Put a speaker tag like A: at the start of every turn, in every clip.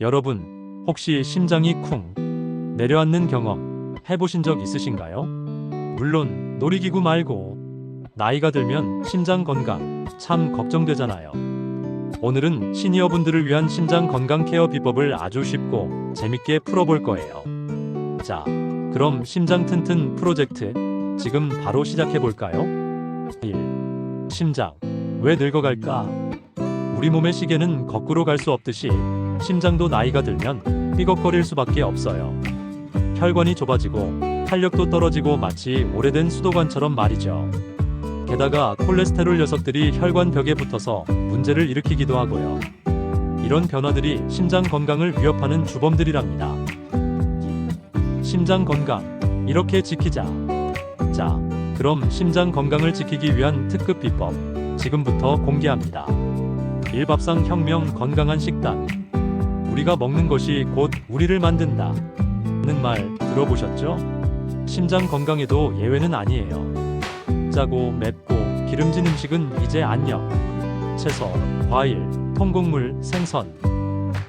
A: 여러분, 혹시 심장이 쿵 내려앉는 경험 해보신 적 있으신가요? 물론 놀이기구 말고 나이가 들면 심장 건강 참 걱정되잖아요. 오늘은 시니어분들을 위한 심장 건강 케어 비법을 아주 쉽고 재밌게 풀어볼 거예요. 자, 그럼 심장 튼튼 프로젝트 지금 바로 시작해 볼까요? 1. 심장 왜 늙어갈까? 우리 몸의 시계는 거꾸로 갈 수 없듯이 심장도 나이가 들면 삐걱거릴 수밖에 없어요. 혈관이 좁아지고 탄력도 떨어지고 마치 오래된 수도관처럼 말이죠. 게다가 콜레스테롤 녀석들이 혈관 벽에 붙어서 문제를 일으키기도 하고요. 이런 변화들이 심장 건강을 위협하는 주범들이랍니다. 심장 건강 이렇게 지키자. 자, 그럼 심장 건강을 지키기 위한 특급 비법 지금부터 공개합니다. 일밥상 혁명 건강한 식단. 우리가 먹는 것이 곧 우리를 만든다. 는 말 들어보셨죠? 심장 건강에도 예외는 아니에요. 짜고 맵고 기름진 음식은 이제 안녕. 채소, 과일, 통곡물, 생선.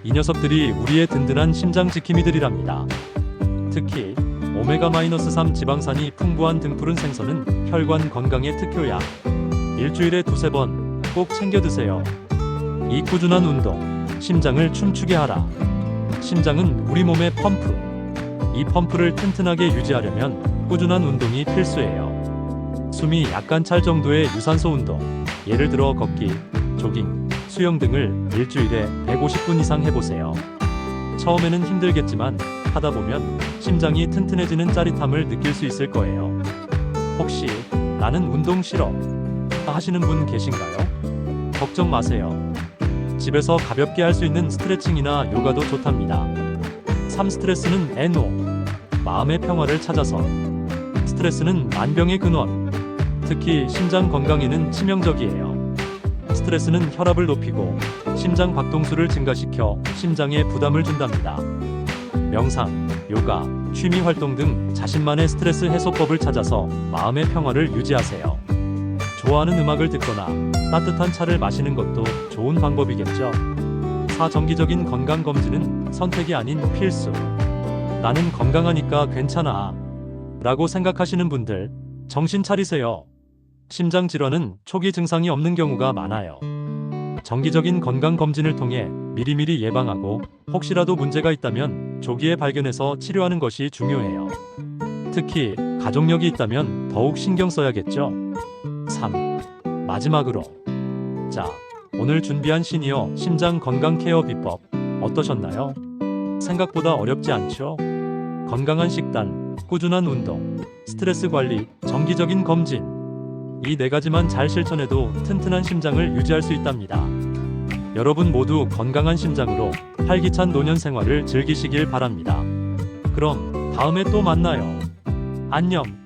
A: 이 녀석들이 우리의 든든한 심장 지킴이들이랍니다. 특히 오메가-3 지방산이 풍부한 등푸른 생선은 혈관 건강에 특효야. 일주일에 두세 번 꼭 챙겨 드세요. 이 꾸준한 운동, 심장을 춤추게 하라. 심장은 우리 몸의 펌프. 이 펌프를 튼튼하게 유지하려면 꾸준한 운동이 필수예요. 숨이 약간 찰 정도의 유산소 운동, 예를 들어 걷기, 조깅, 수영 등을 일주일에 150분 이상 해보세요. 처음에는 힘들겠지만 하다 보면 심장이 튼튼해지는 짜릿함을 느낄 수 있을 거예요. 혹시 나는 운동 싫어 하시는 분 계신가요? 걱정 마세요. 집에서 가볍게 할 수 있는 스트레칭이나 요가도 좋답니다. 3. 스트레스는 NO. 마음의 평화를 찾아서. 스트레스는 만병의 근원. 특히 심장 건강에는 치명적이에요. 스트레스는 혈압을 높이고 심장 박동수를 증가시켜 심장에 부담을 준답니다. 명상, 요가, 취미 활동 등 자신만의 스트레스 해소법을 찾아서 마음의 평화를 유지하세요. 좋아하는 음악을 듣거나 따뜻한 차를 마시는 것도 좋은 방법이겠죠. 4. 정기적인 건강 검진은 선택이 아닌 필수. 나는 건강하니까 괜찮아. 라고 생각하시는 분들, 정신 차리세요. 심장 질환은 초기 증상이 없는 경우가 많아요. 정기적인 건강 검진을 통해 미리미리 예방하고 혹시라도 문제가 있다면 조기에 발견해서 치료하는 것이 중요해요. 특히 가족력이 있다면 더욱 신경 써야겠죠. 3. 마지막으로 자, 오늘 준비한 시니어 심장 건강 케어 비법 어떠셨나요? 생각보다 어렵지 않죠? 건강한 식단, 꾸준한 운동, 스트레스 관리, 정기적인 검진. 이 네 가지만 잘 실천해도 튼튼한 심장을 유지할 수 있답니다. 여러분 모두 건강한 심장으로 활기찬 노년 생활을 즐기시길 바랍니다. 그럼 다음에 또 만나요. 안녕.